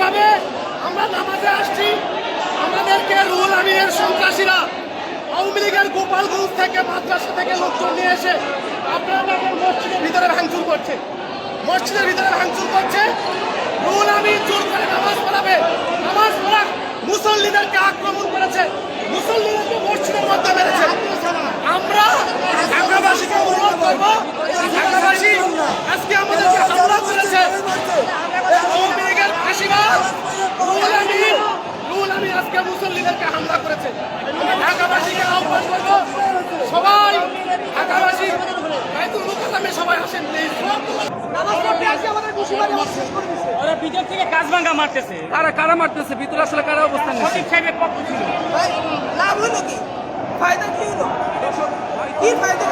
স্বাভাবিকভাবে আমরা নামাজে আসছি, আমাদেরকে রুল আমিনের সন্ত্রাসীরা, আওয়ামী লীগের গোপালগঞ্জ থেকে, মাদ্রাসা থেকে লোকজন নিয়ে এসে আপনাদের মসজিদের ভিতরে ভাঙচুর করছে। মসজিদের ভিতরে ভাঙচুর করছে। রুল আমিন জোর করে নামাজ পড়াবে। নামাজ পড়া মুসল্লিদেরকে আক্রমণ করেছে। মুসল্লিদেরকে মসজিদের মধ্যে মেরেছে আমরা ঢাকাবাসীকে অনুরোধ করব ঢাকাবাসী আজকে আমাদেরকে হামলা করেছে আওয়ামী লীগের ফাঁসিবাদ রুহুল আমিন রুহুল আমিন আজকে হামলা করেছে। ঢাকাবাসীকে আহ্বান করব সবাই ঢাকাবাসী বাইতুল মুকাল্লামে সবাই আসেন প্লিজ ওরা ভিতর থেকে কাজ মারতেছে। কারা কারা মারতেছে? ভিতরে আসলে কারা অবস্থান সঠিক সাহেবের পক্ষ ছিল লাভ হলো কি? ফায়দা কি হলো? কি ফায়দা?